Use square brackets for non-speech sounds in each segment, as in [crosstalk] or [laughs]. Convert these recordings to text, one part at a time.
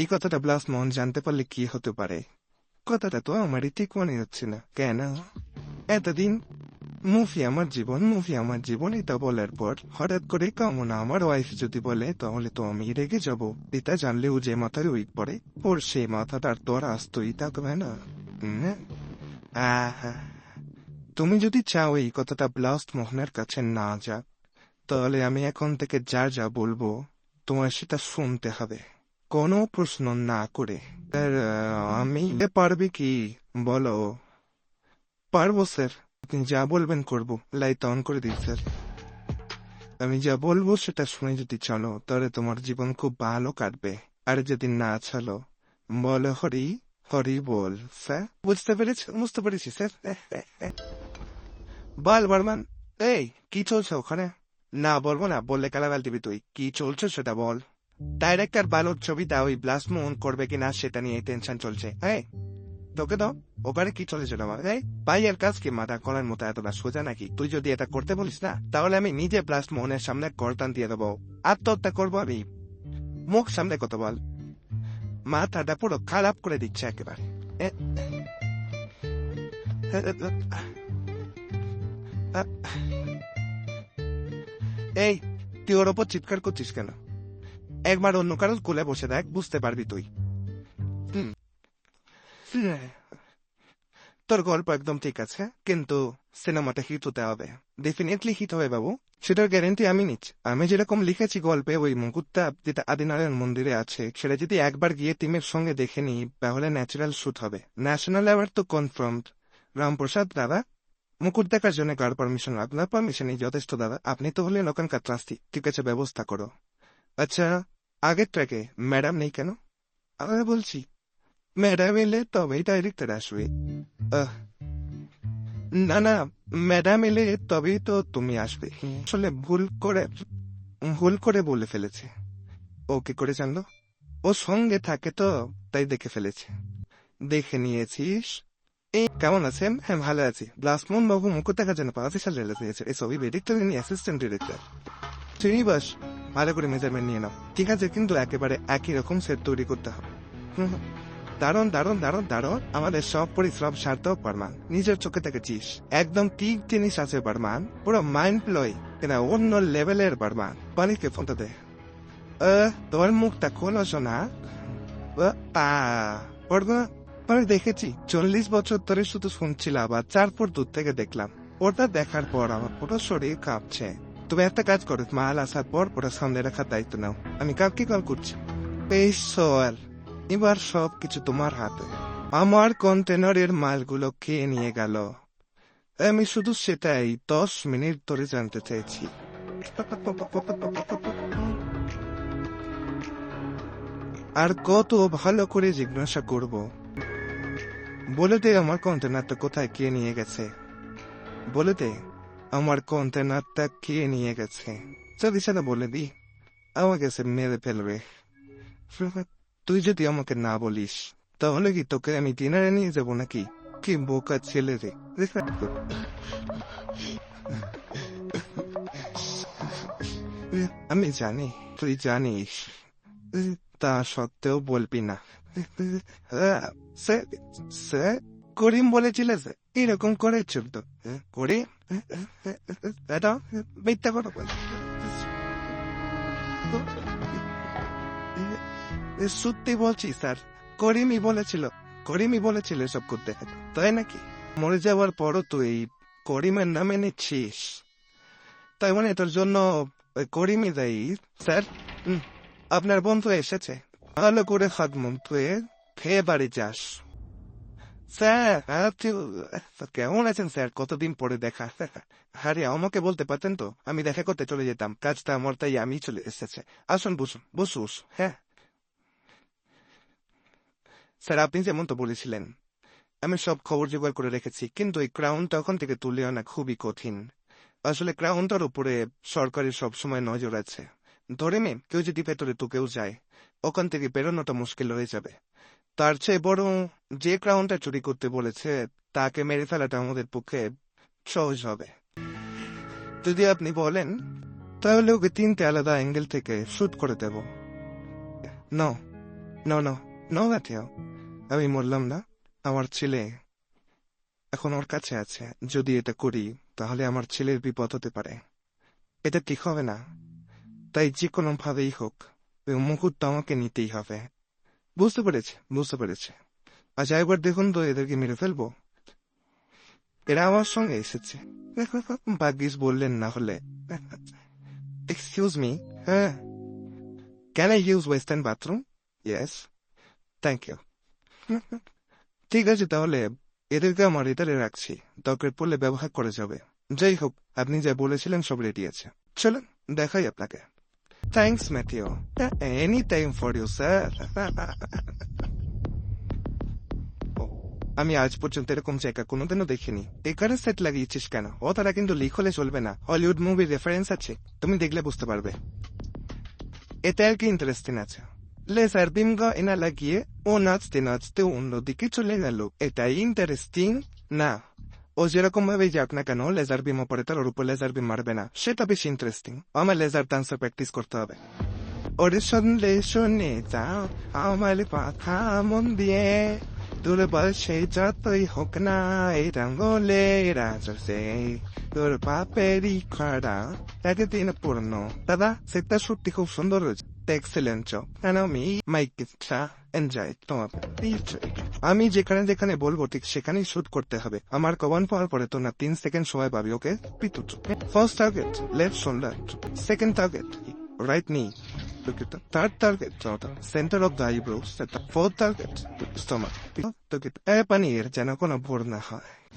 এই কথাটা ব্লাস মোহন জানতে পারলে কি হতে পারে? কথাটা তো আমারই ঠিক মনে হচ্ছে না, কেন? এতদিন মুভি আমার জীবন মুভি আমার জীবন, এটা বলার পর হঠাৎ করে কামনা আমার ওয়াইফ যদি বলে, তাহলে তো আমি রেগে যাব। এটা জানলেও যে মাথায় উইক পড়ে, ওর সেই মাথাটার তো আর আসতই থাকবে না। তুমি যদি চাও এই কথাটা ব্লাস্ট মোহনের কাছে না যাক, তাহলে আমি এখন থেকে যা যা বলব তোমার সেটা শুনতে হবে। কোনো প্রশ্ন না করে। আমি পারবে কি? বলো। পারব, স্যার। আপনি যা বলবেন করব। লাইট অন করে দিই স্যার। আমি যা বলব সেটা শুনে যদি চলো, তাহলে তোমার জীবন খুব ভালো কাটবে। আর যদি না চলো, বলো, হরি হরি বল, স্যার। বুঝতে পেরেছি বুঝতে পেরেছি, স্যার। বল, বর্মান। এই, কি চলছে ওখানে? না, বলব না। বললে কালাবাল দিবি তুই। কি চলছে সেটা বল। ডাইরেক্টর বালোর ছবিটা ওই ব্লাস্ট মোহন করবে কিনা সেটা নিয়ে টেনশন চলছে হ্যাঁ তোকে দাও ওখানে কি চলেছিল আমার এই কাজ কি মাথা করার মতো এতটা সোজা নাকি তুই যদি এটা করতে বলিস না তাহলে আমি নিজে ব্লাস্ট মোহনের সামনে গর্দান দিয়ে দেবো আত্মহত্যা করব আমি মুখ সামনে কত বল মাথাটা পুরো খারাপ করে দিচ্ছে একেবারে এই তুই ওর ওপর চিৎকার করছিস কেন একবার অন্য কারোর কোলে বসে দেখ বুঝতে পারবি তুই। তোর গল্প একদম ঠিক আছে কিন্তু সিনেমাটা হিট হতে হবে। ডেফিনেটলি হিট হবে বাবু। সেটার গ্যারেন্টি আমি নিচ্ছি। আমি যেরকম লিখেছি গল্পে ওই মুকুটটা যেটা আদিনারায়ণ মন্দিরে আছে সেটা যদি একবার গিয়ে টিমের সঙ্গে দেখে নিই তাহলে ন্যাচারাল শুট হবে। ন্যাশনাল অ্যাওয়ার্ড তো কনফার্মড রামপ্রসাদ দাদা? মুকুট দেখার জন্য কার পারমিশন আপনার পারমিশনই যথেষ্ট দাদা। আপনি তো হলেন ওখানকার ট্রাস্টি ঠিক আছে ব্যবস্থা করো। আচ্ছা আগের ট্র্যাকে ম্যাডাম নেই কেন? আমি বলছি, ম্যাডাম এলে তবেই ডাইরেক্টর আসবে। না না, ম্যাডাম এলে তবেই তো তুমি আসবে। আসলে ভুল করে ভুল করে বলে ফেলেছে। ও কি করে জানলো? ও সঙ্গে থাকে তো, তাই দেখে ফেলেছে। দেখে নিয়েছিস? এই কেমন আছেন? হ্যাঁ ভালো আছি। ব্লাসমোহন বাবু মুকুট দেখার জন্য দিয়েছে এই ছবি ডিরেক্টর ইনি অ্যাসিস্ট্যান্ট ডিরেক্টর। তুমি বাস ভালো করে মেজারমেন্ট নিয়ে নাও। ঠিক আছে, কিন্তু একেবারে একই রকম সেট তৈরি করতে হবে। দারুণ দারুণ দারুণ দারুণ। আমাদের সব পরিশ্রম সার্থক পারমান নিজের চোখে দেখেছিস। একদম ঠিক জিনিস আছে পারমান পুরো মাইন্ড প্লয় কিনা অন্য লেভেলের পারমান পানিকে ফোনটা দে। তোর মুখটা খোলো তা ওরগো দেখেছি। চল্লিশ বছর ধরে শুধু শুনছিলাম আবার চারপুর দূর থেকে দেখলাম। ওটা দেখার পর আমার পুরো শরীর কাঁপছে। তুমি একটা কাজ করো মাল আসার পর ওটা সামনে রাখার দায়িত্ব নাও। আমি কাউকে কল করছি? এই সোয়াল এবার সব কিছু তোমার হাতে। আমার কন্টেনারের মালগুলো খেয়ে নিয়ে গেল? আমি শুধু সেটাই দশ মিনিট ধরে জানতে চাইছি। আর কত ভালো করে জিজ্ঞাসা করব? বলে দে আমার কন্টেনারটা কোথায়, কে নিয়ে গেছে? বলে দে। আমার কন্টেনারটা কে নিয়ে গেছে? যদি সেটা বলে দি আমাকে সে মেরে ফেলবে। তুই যদি আমাকে না বলিস, তাহলে কি তোকে আমি ডিনারে নিয়ে যাব নাকি? কি বোকা ছেলে রে আমি জানি, তুই জানিস, তা সত্ত্বেও বলবি না। সে সে করিম বলেছিলে যে, এরকম করে চলতো। করিম? এটা মিথ্যা কথা বলে। সত্যি বলছি, স্যার, করিমই বলেছিল করিমই বলেছিল এসব করতে। তাই নাকি? মরে যাওয়ার পরও তুই করিমের নামে নিচ্ছিস। তাই মানে তোর জন্য করিমই দেয়, স্যার। আপনার বন্ধু এসেছে। ভালো করে হাত ধুয়ে, খেয়ে বাড়ি যাস। স্যার কেমন আছেন স্যার? কতদিন পরে দেখা। আরে, আমাকে বলতে পারতেন তো? আমি দেখা করতে চলে যেতাম। কাজটা আমার, তাই আমি চলে এসেছে। আসুন, বসুন বসুস হ্যাঁ। স্যার, আপনি যেমন তো বলেছিলেন, আমি সব খবর জোগাড় করে রেখেছি, কিন্তু এই ক্রাউনটা ওখান থেকে তুলে আনা খুবই কঠিন। আসলে ক্রাউনটার উপরে সরকারি সবসময় নজর আছে। ধরে নে কেউ যদি ভেতরে তো কেউ যায়, ওখান থেকে বেরোনোটা মুশকিল হয়ে যাবে। তার চেয়ে বরং যে ক্রাউনটা চুরি করতে বলেছে, তাকে মেরে ফেলাটা আমাদের পক্ষে সহজ হবে। যদি আপনি বলেন, তাহলে ওকে তিনটে আলাদা অ্যাঙ্গেল থেকে শুট করে দেব। ন নো নো আমি মরলাম না, আমার ছেলে এখন ওর কাছে আছে। যদি এটা করি, তাহলে আমার ছেলের বিপদ হতে পারে। এটা ঠিক হবে না। তাই যে কোনো ভাবেই হোক ওই মুকুটটা আমাকে নিতেই হবে। বুঝতে পেরেছে বুঝতে পেরেছে। আচ্ছা একবার দেখুন তো এদেরকে মেরে ফেলব। এরা আমার সঙ্গে এসেছে। [laughs] ভাগ্যিস বললেন না হলে। [laughs] এক্সকিউজ মি হ্যাঁ। Can I use western bathroom yes thank you ঠিক আছে তাহলে, এদেরকে আমার এটারে রাখছি। দরকার পড়লে ব্যবহার করে যাবে। যাই হোক, আপনি যা বলেছিলেন সব রেডি আছে। চলুন, দেখাই আপনাকে। Thanks Mathew any time for you sir আমি আজ পর্যন্ত এরকম জায়গা কোনোদিনও দেখিনি। এখানে সেট লাগিয়েছিস কেন? ও তারা কিন্তু লিক হলে চলবে না। হলিউড মুভির রেফারেন্স আছে। তুমি দেখলে বুঝতে পারবে। এটা আর কি ইন্টারেস্টিং আছে? লেজার বিম এনা লাগিয়ে ও নাচতে নাচতে অন্যদিকে চলে গেল। এটাই ইন্টারেস্টিং না। ও যেরকম ভাবে যাক না কেন লেজার বিম পরে তার ওর উপর লেজার বিম মারবে না সেটা বেশি ইন্টারেস্টিং আমার লেজার ডান্সার প্র্যাকটিস করতে হবে ওরে শুনলে শুনে যাও আমার কথা মন দিয়ে দুর্বল সেই যতই হোক না এই রাঙ্গলে রাজসে তোর পাপেরই খরা একদিন পূর্ণ দাদা সেটা সত্যি খুব সুন্দর হয়েছে এক্সেলেন্ট কেন আমি মাইকটা এনজয় তোমার আমি যেখানে যেখানে বলব ঠিক সেখানেই শুট করতে হবে। আমার কমান পাওয়ার পরে তো না তিন সেকেন্ড সময় পাবি okay পিতুট first target left shoulder second target right center of the eyebrows. The fourth target, stomach. Look at এ পানির যেন কোনো ভোর না হয়।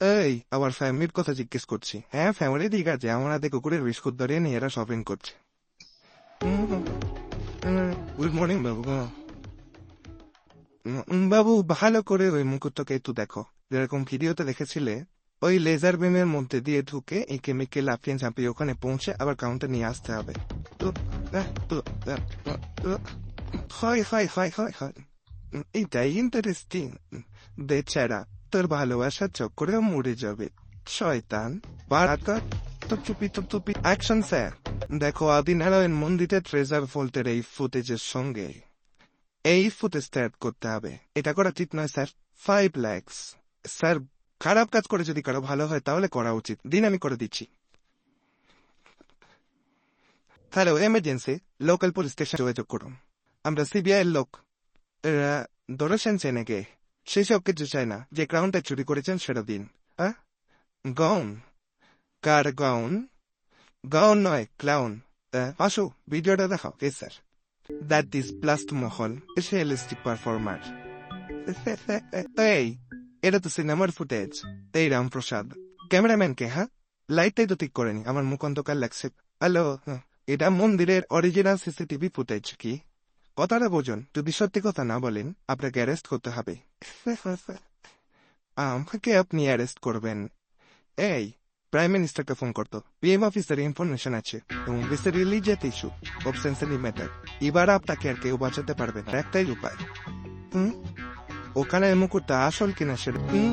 এই, আবার ফ্যামিলির কথা জিজ্ঞেস করছি। হ্যাঁ ফ্যামিলি ঠিক আছে, আমার হাতে কুকুরের বিস্কুট ধরিয়ে নিয়ে এরা শপিং করছে। গুড মর্নিং, বাবু। বাবু, ভালো করে ওই মুকুটটাকে একটু দেখো। যেরকম ভিডিওতে দেখেছিলে, ওই লেজার বিমের মধ্যে দিয়ে ঢুকে এই কেমিক্যাল লাফিয়ে ঝাঁপিয়ে ওখানে পৌঁছে আবার কাউন্টার নিয়ে আসতে হবে। হয় হয় হয় হয় হয়। এটাই ইন্টারেস্টিং বেচারা তোর ভালোবাসার চক্করেও মরে যাবে। শয়তান। বারাকা তো চুপি তো চুপি। অ্যাকশন স্যার দেখো আদিনারায়ণ মন্দিরে ট্রেজার ফোল্টের এই ফুটেজের সঙ্গে। এই ফুটেজ অ্যাড করতে হবে। এটা করা ঠিক নয় স্যার ফাইভ ল্যাক্স স্যার খারাপ কাজ করে যদি কারও ভালো হয়, তাহলে করা উচিত। দিন আমি করে দিচ্ছি। Hello emergency local police station যোগাযোগ করুন। আমরা সিবিআই লোক। ধরেছেন চেনেকে সেসব কিছু চাই না। যে ক্রাউনটা চুরি করেছেন সেটা দিন। গাউন কার গাউন গাউন নয় ক্লাউন আসো, ভিডিওটা দেখাও। কে স্যার দ্যাট ইজ প্লাস্ট মহল রিয়েলিস্টিক পারফরমার এই, এটা তো সিনেমার ফুটেজ এই রামপ্রসাদ ক্যামেরাম্যানকে হ্যাঁ? লাইটটাই তো ঠিক করেনি। আমার মুখ অন্ধকার লাগছে। হ্যালো এটা মন্দিরের অরিজিনাল সিসিটিভি ফুটেজ কি? কথাটা বোঝুন যদি সত্যি কথা না বলেন আপনাকে অ্যারেস্ট করতে হবে। [laughs] আমাকে আপনি অ্যারেস্ট করবেন। এই প্রাইম মিনিস্টারকে ফোন করতো। পিএম অফিসের ইনফরমেশন আছে এবং ইস্যু সেন্সিটিভ ম্যাটার এবার আপনাকে আর কেউ বাঁচাতে পারবে না একটাই উপায়। ওখানে মুকুটটা আসল কিনা সেটা হুম,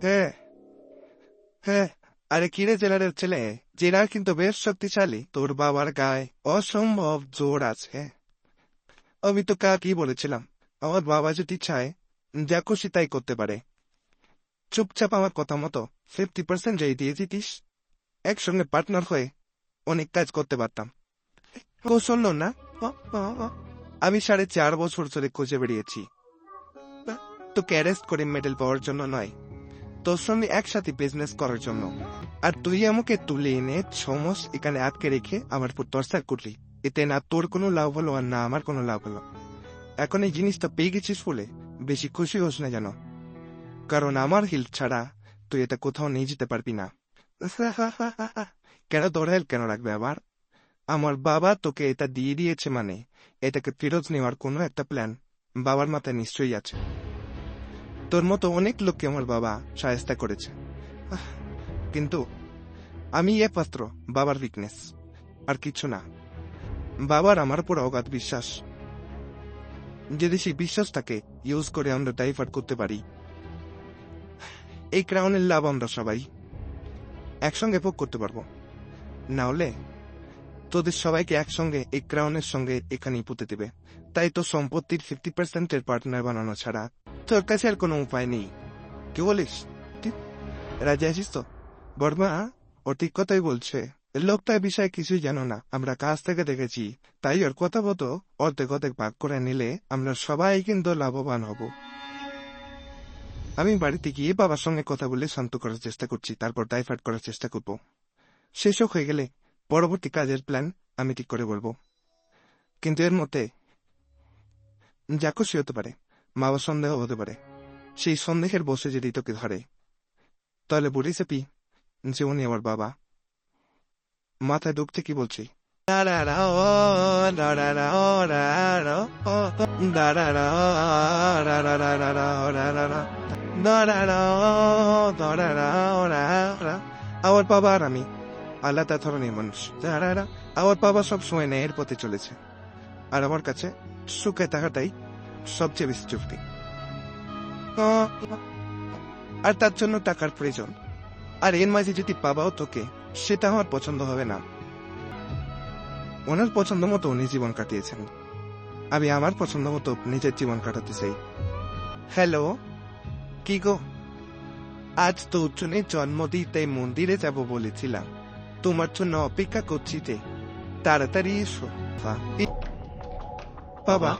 হ্যাঁ হ্যাঁ আরে কিরে জেলারের ছেলে? জেলা কিন্তু বেশ শক্তিশালী। তোর বাবার গায়ে অসম্ভব জোর আছে। আমি তো কা কি বলেছিলাম, আমার বাবা যদি চায়, যা খুশি তাই করতে পারে। চুপচাপ আমার কথা মতো ফিফটি পার্সেন্ট যাই দিয়ে দিতিস, একসঙ্গে পার্টনার হয়ে অনেক কাজ করতে পারতাম। কৌশল না। আমি সাড়ে চার বছর ধরে খুঁজে বেরিয়েছি। তোকে অ্যারেস্ট করে মেডেল পাওয়ার জন্য নয়? তোর সঙ্গে একসাথে বিজনেস করার জন্য। আর তুই আমাকে তুলে এনে ছমাস এখানে আটকে রেখে আমার উপর টর্চার করলি। এতে না তোর কোনো লাভ হলো আর না আমার কোনো লাভ হলো। এখন এই জিনিসটা পেয়ে গেছিস বলে বেশি খুশি হোস না যেন। কারণ আমার হেল্প ছাড়া তুই এটা কোথাও নিয়ে যেতে পারবি না। [laughs] কেন হেল্প কেন রাখবে আবার? আমার বাবা তোকে এটা দিয়ে দিয়েছে মানে এটাকে ফেরত নেওয়ার কোনো একটা প্ল্যান বাবার মাথায় নিশ্চয়ই আছে। তোর মতো অনেক লোককে আমার বাবা সায়স্তা করেছে। কিন্তু আমি এ পাত্র, বাবার উইকনেস আর কিছু না। বাবার আমার উপর অগাধ বিশ্বাস। যদি সেই বিশ্বাসটাকে ইউজ করে আমরা ডাইভার্ট করতে পারি, এই ক্রাউনের লাভ আমরা সবাই একসঙ্গে ভোগ করতে পারব। না হলে তোদের সবাইকে একসঙ্গে এই ক্রাউনের সঙ্গে এখানেই পুঁতে দেবে। তাই তো সম্পত্তির ফিফটি পার্সেন্টের পার্টনার বানানো ছাড়া তোর কাছে আর কোনো উপায় নেই। কি বলিস? রাজি আছিস তো? বর্মা, ও ঠিক কথাই বলছে। লোকটা বিষয়ে কিছুই জানো না। আমরা কাজ থেকে দেখেছি। তাই ওর কথা মতো অর্ধেক অর্ধেক ভাগ করে নিলে আমরা সবাই কিন্তু লাভবান হব। আমি বাড়িতে গিয়ে বাবার সঙ্গে কথা বলে শান্ত করার চেষ্টা করছি, তারপর ডাইভার্ট করার চেষ্টা করব। শেষও হয়ে গেলে পরবর্তী কাজের প্ল্যান আমি ঠিক করে বলব। কিন্তু এর মধ্যে যা খুশি হতে পারে, মাও সন্দেহ হতে পারে। সেই সন্দেহের বসে যদি তোকে ধরে, তাহলে বুড়ি চেপি যে উনি আমার বাবা। মাথায় ঢুকতে কি বলছি? আমার বাবা আর আমি আলাদা ধরনের মানুষ। যারা এরা আমার বাবা সব সময় ন্যায়ের পথে চলেছে। আর আমার কাছে সুখে থাকাটাই সবচেয়ে বেশি চুক্তি আর তার জন্য টাকার প্রয়োজন। আর এর মাঝে যদি পাবাও তোকে সেটা আমার পছন্দ হবে না। ওনার পছন্দ মতো উনি জীবন কাটিয়েছেন। আমি আমার পছন্দ মতো নিজের জীবন কাটাতে চাই। হ্যালো, কি গো? আজ তো উচ্চনের জন্মদিন তাই মন্দিরে যাব বলেছিলাম। তোমার জন্য অপেক্ষা করছি যে তাড়াতাড়ি এসো। বাবা।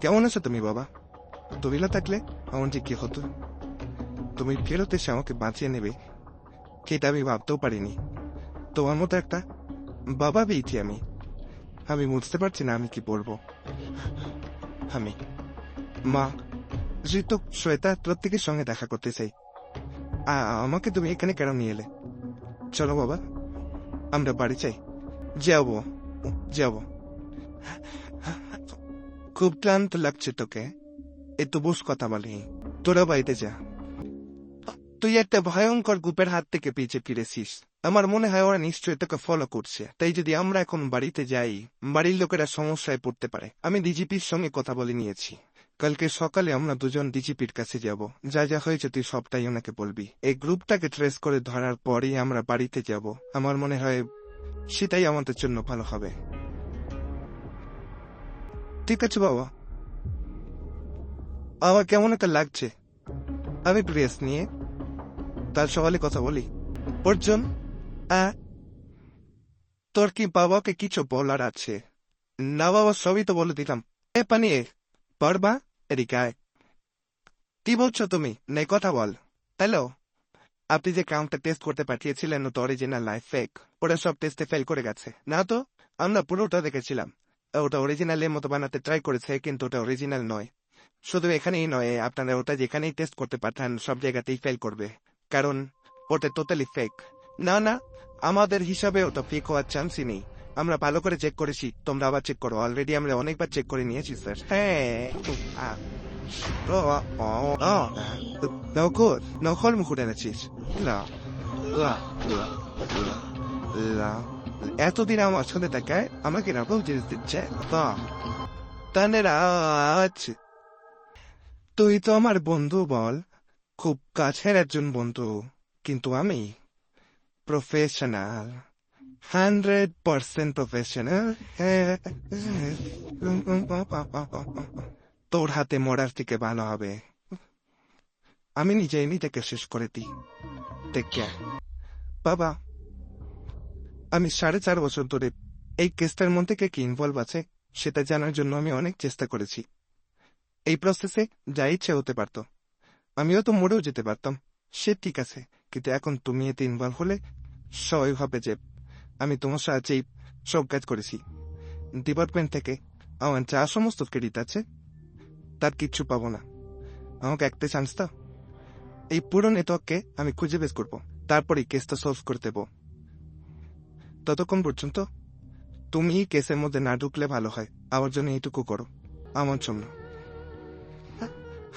কেমন আছো তুমি, বাবা? তুমি না থাকলে আমার যে কি হতো? তুমি ফেরত এসে আমাকে বাঁচিয়ে নেবে, সেটা আমি ভাবতেও পারিনি। তোমার মতো একটা বাবা পেয়েছি আমি। আমি বুঝতে পারছি না আমি কি বলব। আমি। মা তো শ্বেতা প্রত্যেকের সঙ্গে দেখা করতে চাই আমাকে তুমি এখানে কেন নিয়ে এলে চলো বাবা আমরা বাড়ি চাই যাব যাব খুব ক্লান্ত লাগছে তোকে একটু বস কথা বলি তোরা বাড়িতে যা তুই একটা ভয়ঙ্কর গ্রুপের হাত থেকে পিছিয়ে ফিরেছিস আমার মনে হয় ওরা নিশ্চয়ই তোকে ফলো করছে তাই যদি আমরা এখন বাড়িতে যাই বাড়ির লোকেরা সমস্যায় পড়তে পারে আমি ডিজিপির সঙ্গে কথা বলে নিয়েছি কালকে সকালে আমরা দুজন ডিজিপির কাছে যাব। যা যা হয়েছে তুই সবটাই ওনাকে বলবি। এই গ্রুপটাকে ট্রেস করে ধরার পরেই আমরা বাড়িতে যাব। আমার মনে হয় সেটাই আমাদের জন্য ভালো হবে। ঠিক আছে, বাবা। আমার কেমন একটা লাগছে। আমি প্রেস নিয়ে তার সকালে কথা বলি। অর্জুন তোর কি বাবাকে কিছু বলার আছে? না বাবা, সবই তো বলে দিলাম। এ, পানিয়ে, পারবা? এদিকে আয়। কি বলছো তুমি? নেই কথা বল। হ্যালো? আপনি যে কাউন্টটা টেস্ট করতে পাঠিয়েছিলেন ওটা অরিজিনাল লাইফ ফেক ওরা সব টেস্টে ফেল করে গেছে। না তো? আমরা পুরোটা দেখেছিলাম। ওটা অরিজিনালের মতো বানাতে ট্রাই করেছে, কিন্তু ওটা অরিজিনাল নয়। শুধু এখানেই নয়, আপনারা ওটা যেখানেই টেস্ট করতে পাঠান, সব জায়গাতেই ফেল করবে। কারণ, ওটা টোটালি ফেক না না, আমাদের হিসাবে ওটা ফেক হওয়ার চান্সই নেই। আমরা ভালো করে চেক করেছি। তোমরা আবার চেক করো। অলরেডি আমরা অনেকবার চেক করে নিয়েছি স্যার হ্যাঁ। ও, ও, No good. এনেছিস। এতদিন আমার সাথে দেখায় আমাকে এরকম জিনিস দিচ্ছে। তা তানের আছে তুই তো আমার বন্ধু বল। খুব কাছের একজন বন্ধু। কিন্তু আমি প্রফেশনাল হান্ড্রেড পার্সেন্ট প্রফেশনাল তোর হাতে মরার থেকে ভালো হবে। আমি নিজেই নিজেকে শেষ করে দিই। কেয়ার বাবা, আমি সাড়ে চার বছর ধরে এই কেসটার মধ্যে কে কি ইনভলভ আছে সেটা জানার জন্য আমি অনেক চেষ্টা করেছি। এই প্রসেসে যা ইচ্ছে হতে পারত। আমিও তো মরেও যেতে পারতাম। সে ঠিক আছে, কিন্তু এখন তুমি এতে ইনভলভ হলে সবাই ভাবে যে আমি তোমার সাহায্যেই সব কাজ করেছি। ডিপার্টমেন্ট থেকে আমার যা সমস্ত ক্রেডিট আছে, তার কিচ্ছু পাবো না। আমাকে একটা চান্স দাও। এই পুরো নেটওয়ার্ককে আমি খুঁজে বের করব। তারপরে কেসটা সলভ করে দেবো। ততক্ষণ পর্যন্ত তুমি কেসের মধ্যে না ঢুকলে ভালো হয়। আমার জন্য এইটুকু করো। আমার জন্য।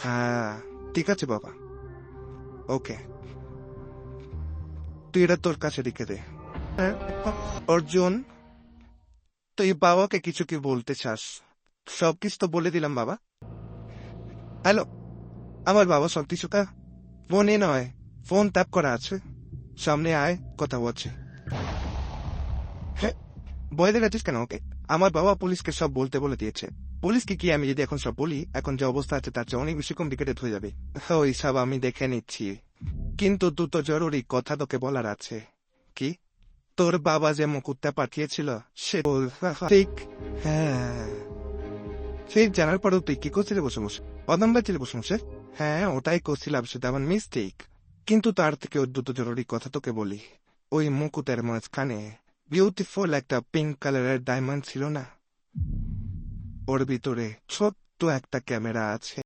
হ্যাঁ ঠিক আছে বাবা। ওকে তুই এটা তোর কাছে রেখে দে। অর্জুন, তুই বাবাকে কিছু কি বলতে চাস? সব কিছু তো বলে দিলাম, বাবা। হ্যালো, আমার বাবা সব কিছুটা ফোনে নয়, ফোন ট্যাপ করা আছে। সামনে আয়, কথা বলছে। হ্যাঁ ভয় দেখাচ্ছিস কেন ওকে? আমার বাবা পুলিশকে সব বলতে বলে দিয়েছে। পুলিশকে কি আমি যদি এখন সব বলি, এখন যে অবস্থা আছে তার চেয়ে অনেক বেশি কমপ্লিকেটেড হয়ে যাবে। ওই সব আমি দেখে নিচ্ছি। কিন্তু দুটো জরুরি কথা তোকে বলার আছে। কি? তোর বাবা যে মুকুটটা পাঠিয়েছিল, সে ঠিক হ্যাঁ। জানার পরেও তুই কি করছিলে বসে বসে অদম্বা ছিল বসে হ্যাঁ ওটাই করছিলাম, সেটা আমার মিস্টেক কিন্তু তার থেকে দুটো জরুরি কথা তোকে বলি। ওই মুকুটের মাঝখানে বিউটিফুল একটা পিঙ্ক কালারের ডায়মন্ড ছিল না? ওর ভিতরে ছোট্ট একটা ক্যামেরা আছে।